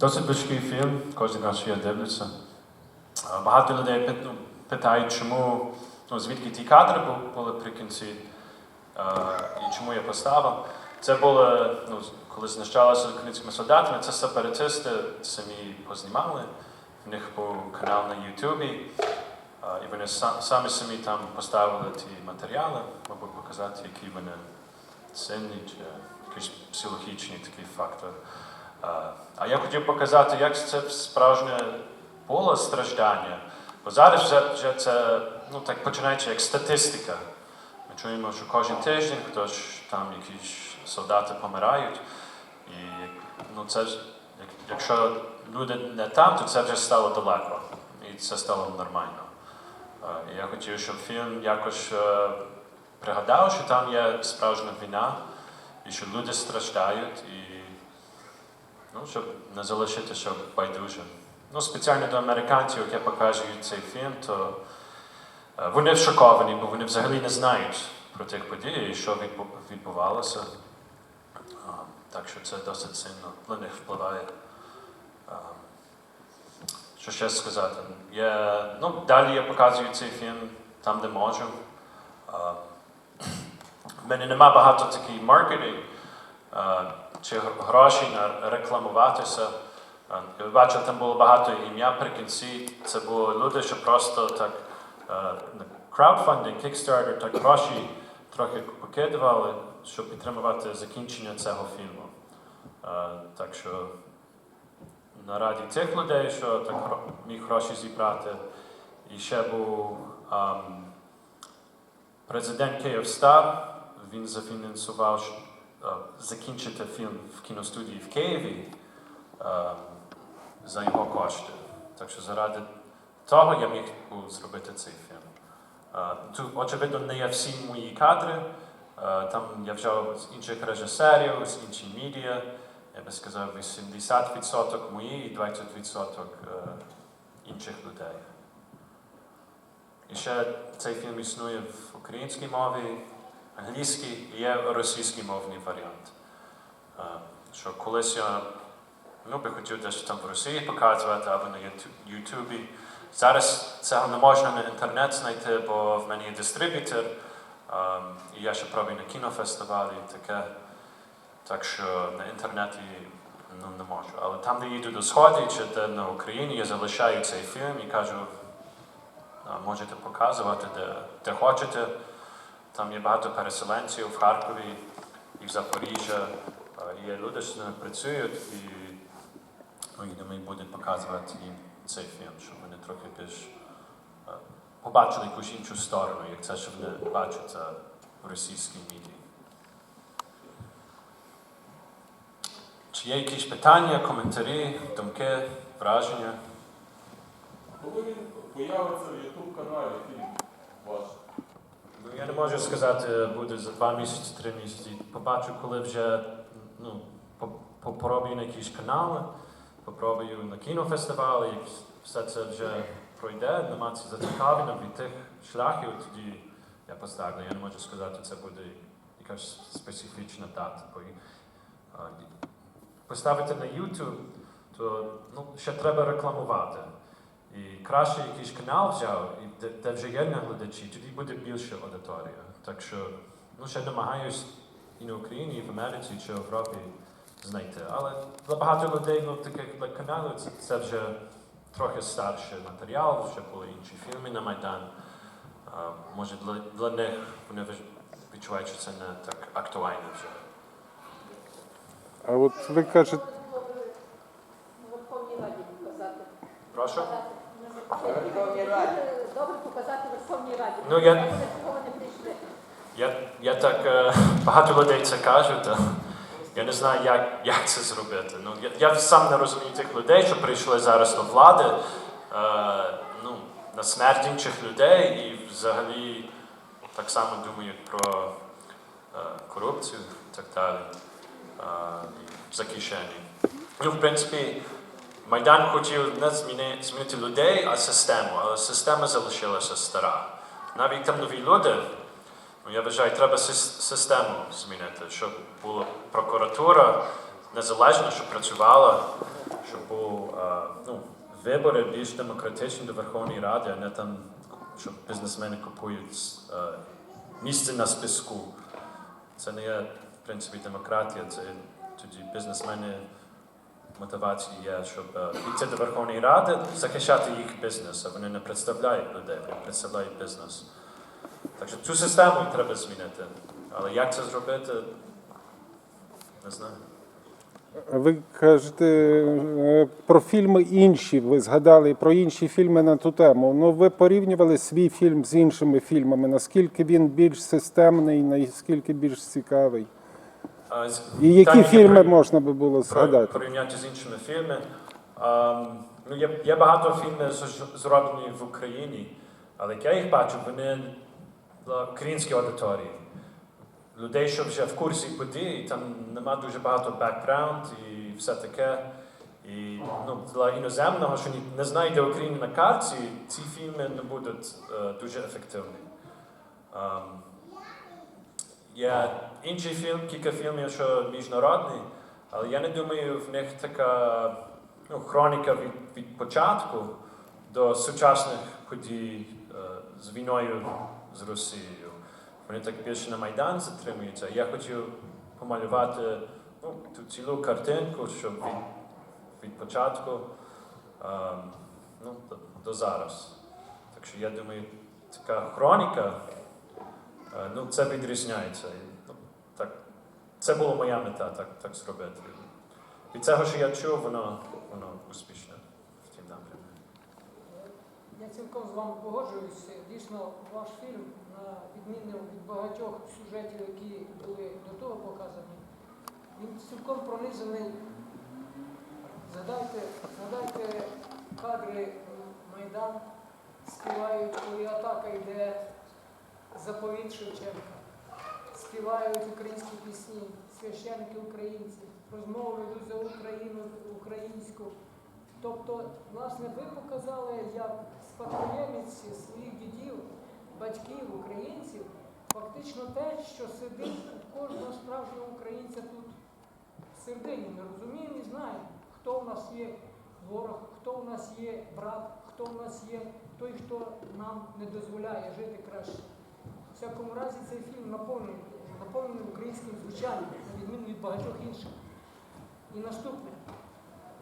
Досить важкий фільм, кожен раз я дивлюся. Багато людей питають, чому, ну, звідки ті кадри були при кінці і чому я поставив. Це було, ну, коли з українськими солдатами, це сепаратисти самі познімали. В них був канал на Ютубі, і вони самі самі там поставили ті матеріали, мабуть, показати, які вони сильні чи якісь психологічні такі фактори. А, я хотів показати, як це справжнє було страждання. Бо зараз вже, вже це ну, так починається як статистика. Ми чуємо, що кожен тиждень хтось там якісь солдати помирають. І ну, це як- якщо люди не там, то це вже стало далеко. І це стало нормально. І я хотів, щоб фільм якось е, пригадав, що там є справжня війна, і що люди страждають, і ну, щоб не залишити, щоб байдуже. Ну, спеціально до американців, як я показую цей фільм, то е, вони шоковані, бо вони взагалі не знають про тих подій і що відбу- відбувалося. Так що це досить сильно на них впливає. Що ще сказати? Я, ну, далі я показую цей фільм там, де можу. В мене нема багато такий маркетинг чи гр- грошей на рекламуватися. А, Я бачив, там було багато ім'я при кінці. Це були люди, що просто так краудфандинг, Kickstarter, так гроші трохи покидували, щоб підтримувати закінчення цього фільму. Так що на раді цих людей, що так міг гроші зібрати. І ще був президент Київстар, він зафінансував закінчити фільм в кіностудії в Києві за його кошти. Так що заради того я міг зробити цей фільм. Тут, очевидно, не є всі мої кадри. Там я взяв з інших режисерів, з інших медіа. Я би сказав, 80% мої і 20% е, інших людей. І ще цей фільм існує в українській мові, англійській і є російський мовний варіант. Е, Що колись я ну, би хотів десь там в Росії показувати або на Ютубі. Зараз цього не можна на інтернет знайти, бо в мене є дистриб'ютор, ем, і я ще пробую на кінофестивалі і таке. Так що на інтернеті ну, не можу. Але там, де їду до Сходу чи де на Україні, я залишаю цей фільм і кажу, можете показувати, де, де хочете. Там є багато переселенців в Харкові і в Запоріжжя. Є люди, що ними працюють, і ну, і думаю, будуть показувати їм цей фільм, щоб вони трохи більш побачили якусь іншу сторону, як це, що вони бачать а, в російській медії. Чи є якісь питання, коментарі, думки, враження? Коли він появиться в YouTube каналі фільм ваш? Ну, я не можу сказати, буде за два місяці, три місяці. Побачу, коли вже ну, по- по- попробую на якісь канали, попробую на кінофестивалі, як все це вже пройде, нема це зацікавлено від тих шляхів, тоді я поставлю. Я не можу сказати, це буде якась специфічна дата. Бо, а, поставити на YouTube, то ну, ще треба рекламувати. І краще якийсь канал взяв, і де, де вже є наглядачі, тоді буде більше аудиторія. Так що ну, ще намагаюсь і на Україні, і в Америці, чи в Європі знайти. Але для багато людей, ну, таких для каналів, це, це вже трохи старший матеріал, ще були інші фільми на Майдан. А, може, для, для них вони відчувають, що це не так актуально вже. А от ви кажете, На Верховній Раді Добре показати Верховній Раді. Ну, я-. Я, я так е, багато людей це кажуть. Я не знаю, як, як це зробити. Ну, я, я сам не розумію тих людей, що прийшли зараз до влади е, ну, на смерть інших людей і взагалі так само думають про е, корупцію і так далі. Е, і захищення. Ну, в принципі, Майдан хотів не зміни, змінити людей, а систему, але система залишилася стара. Навіть там нові люди. Ну, я вважаю, треба систему змінити, щоб була прокуратура незалежна, щоб працювала, щоб був е, ну, вибори більш демократичні до Верховної Ради, а не там, щоб бізнесмени купують е, місце на списку. Це не є, в принципі, демократія, це тоді бізнесмени мотивації є, щоб е, піти до Верховної Ради, захищати їх бізнес, а вони не представляють людей, вони представляють бізнес. Так що цю систему треба змінити. Але як це зробити, не знаю. Ви кажете е, про фільми інші. Ви згадали про інші фільми на ту тему. Ну ви порівнювали свій фільм з іншими фільмами. Наскільки він більш системний, наскільки більш цікавий? І які фільми можна би було згадати? порівняти з іншими фільмами. Ну, є, є багато фільмів зроблені в Україні, але як я їх бачу, вони для української аудиторії. Людей, що вже в курсі подій, там нема дуже багато бекграунд і все таке. І ну, для іноземного, що не знайде Україну на карті, ці фільми не будуть е, дуже ефективні. Ем, Є інший фільм, кілька фільмів, що міжнародні, але я не думаю, в них така ну, хроніка від, від початку до сучасних подій е, з війною з Росією. Вони так більше на Майдан затримуються. Я хотів помалювати ну, ту цілу картинку, щоб від, від початку ем, ну, до, до зараз. Так що я думаю, така хроніка. Е, Ну, це відрізняється. Так, це була моя мета, так, так зробити. Від цього, що я чув, воно, воно успішне в тім напрямку. Я цілком з вами погоджуюся. Дійсно, ваш фільм, на відміну від багатьох сюжетів, які були до того показані, він цілком пронизаний. Згадайте, згадайте кадри Майдан, співають, коли атака йде заповіт Шевченка, співають українські пісні, священники українці, розмови ведуть за Україну українську. Тобто, власне, ви показали, як спадкоємець своїх дідів, батьків, українців, фактично те, що сидить у кожного справжнього українця тут в середині. Ми розуміємо і знаємо, хто у нас є ворог, хто у нас є брат, хто у нас є той, хто нам не дозволяє жити краще. У всякому разі, цей фільм наповнений, наповнений українським звучанням, на відміну від багатьох інших. І наступне.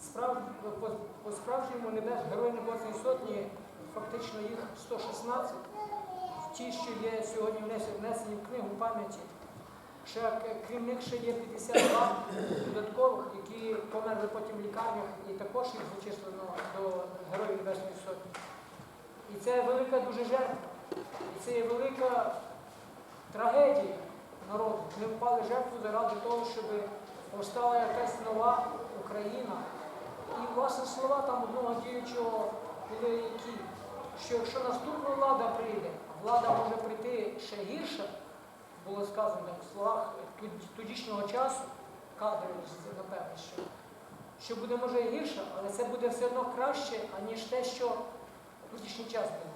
Справ... По, по справжньому небес Герої Небесної Сотні, фактично їх 116. Ті, що є сьогодні внесені в книгу пам'яті. Ще, крім них ще є 52 додаткових, які померли потім в лікарнях, і також їх зачислено до Героїв Небесної Сотні. І це велика дуже жертва. І це є велика трагедія народу. Ми впали жертву заради того, щоб повстала якась нова Україна. І власне слова там одного діючого були які, що якщо наступна влада прийде, влада може прийти ще гірша, було сказано в словах тодішнього часу, кадрів, напевне, що, що буде може гірше, але це буде все одно краще, аніж те, що тодішній час було.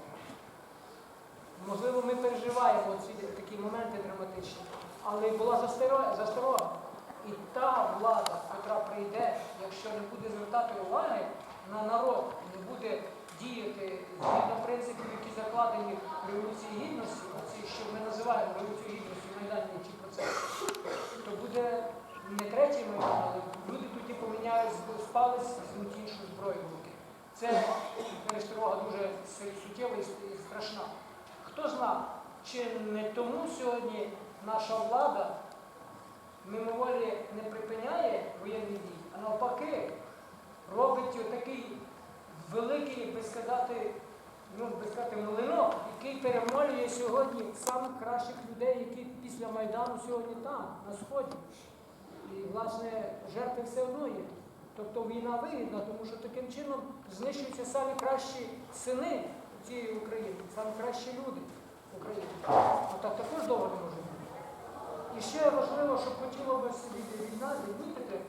Можливо, ми переживаємо ці такі моменти драматичні, але була засторога. І та влада, яка прийде, якщо не буде звертати уваги на народ, не буде діяти згідно принципів, які закладені в Революції Гідності, оці, що ми називаємо Революцію Гідності в Майдані ці процеси, то буде не третій Майдан, але люди тоді поміняють з- з іншу зброю в руки. Це пересторога дуже суттєва і страшна. Хто знає, чи не тому сьогодні наша влада мимоволі не припиняє воєнні дії, а навпаки робить такий великий, би сказати, ну, би сказати, млинок, який перемолює сьогодні самих кращих людей, які після Майдану сьогодні там, на Сході. І, власне, жертви все одно є. Тобто війна вигідна, тому що таким чином знищуються самі кращі сини цієї України, самі кращі люди України. А так також довго не може бути. І ще важливо, що хотіло би собі від нас відмітити,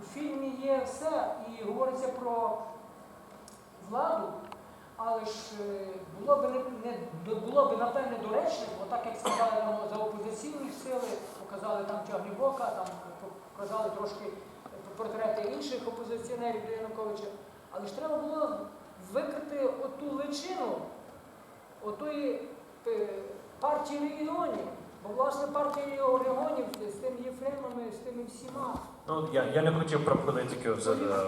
у фільмі є все і говориться про владу, але ж е, було б не, не було б напевне доречно, бо так як сказали за опозиційні сили, показали там Тягнебока, там показали трошки портрети інших опозиціонерів до Януковича. Але ж треба було викрити оту личину отої е, партії регіонів. Бо власне партія регіонів з тими Єфремами, з тими всіма. Ну, я, я не хотів про політиків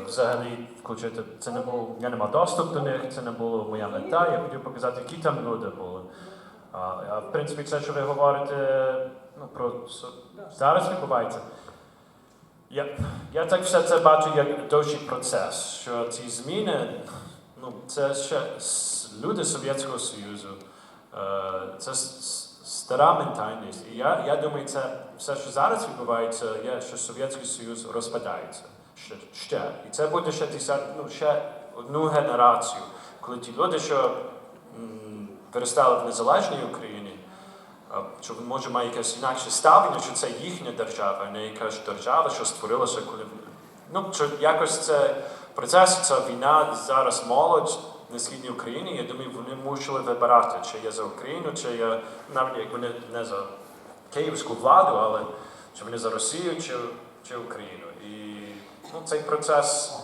взагалі включити. Це не було, я не мав доступ до них, це не було моя мета. Я хотів показати, які там люди були. А, а в принципі, це, що ви говорите ну, про зараз відбувається. Я, я так все це бачу як довший процес, що ці зміни, ну, це ще люди Совєтського Союзу, е, це стара ментальність. І я, я думаю, це все, що зараз відбувається, є, що Совєтський Союз розпадається ще. ще. І це буде ще, десят, ну, ще одну генерацію, коли ті люди, що м, виростали в незалежній Україні, що може має якесь інакше ставлення, що це їхня держава, а не якась держава, що створилася коли. Ну, що якось це процес, ця війна зараз молодь на східній Україні. Я думаю, вони мусили вибирати, чи я за Україну, чи я навіть як вони не за київську владу, але чи вони за Росію, чи, чи Україну. І ну, цей процес.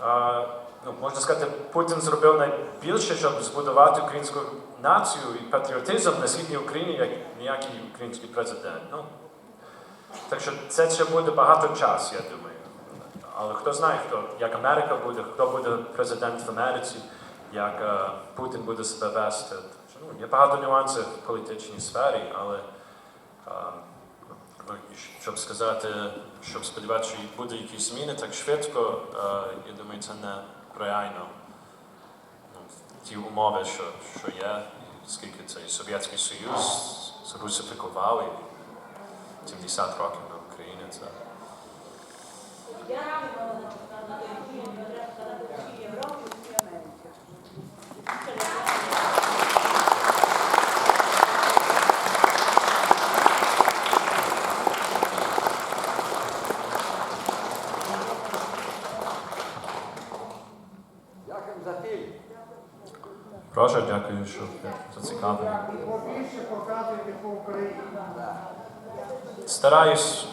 А, ну, можна сказати, Путін зробив найбільше, щоб збудувати українську націю і патріотизм на східній Україні, як ніякий український президент. Ну, так що це ще буде багато часу, я думаю. Але хто знає, хто, як Америка буде, хто буде президент в Америці, як е, Путін буде себе вести. Ну, є багато нюансів в політичній сфері, але е, ну, щоб сказати, щоб сподіватися, що буде якісь зміни так швидко, е, я думаю, це не реально. Ну, ті умови, що, що є, скільки цей Совєтський Союз зрусифікував і 70 років на Україні. Це. Прошу, дякую, що Україні. Стараюсь.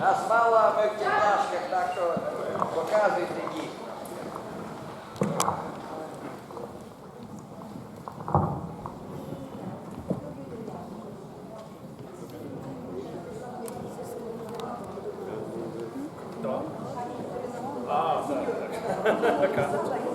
Нас мало ми в тільняшках, так що показуйте їх. А, так, так.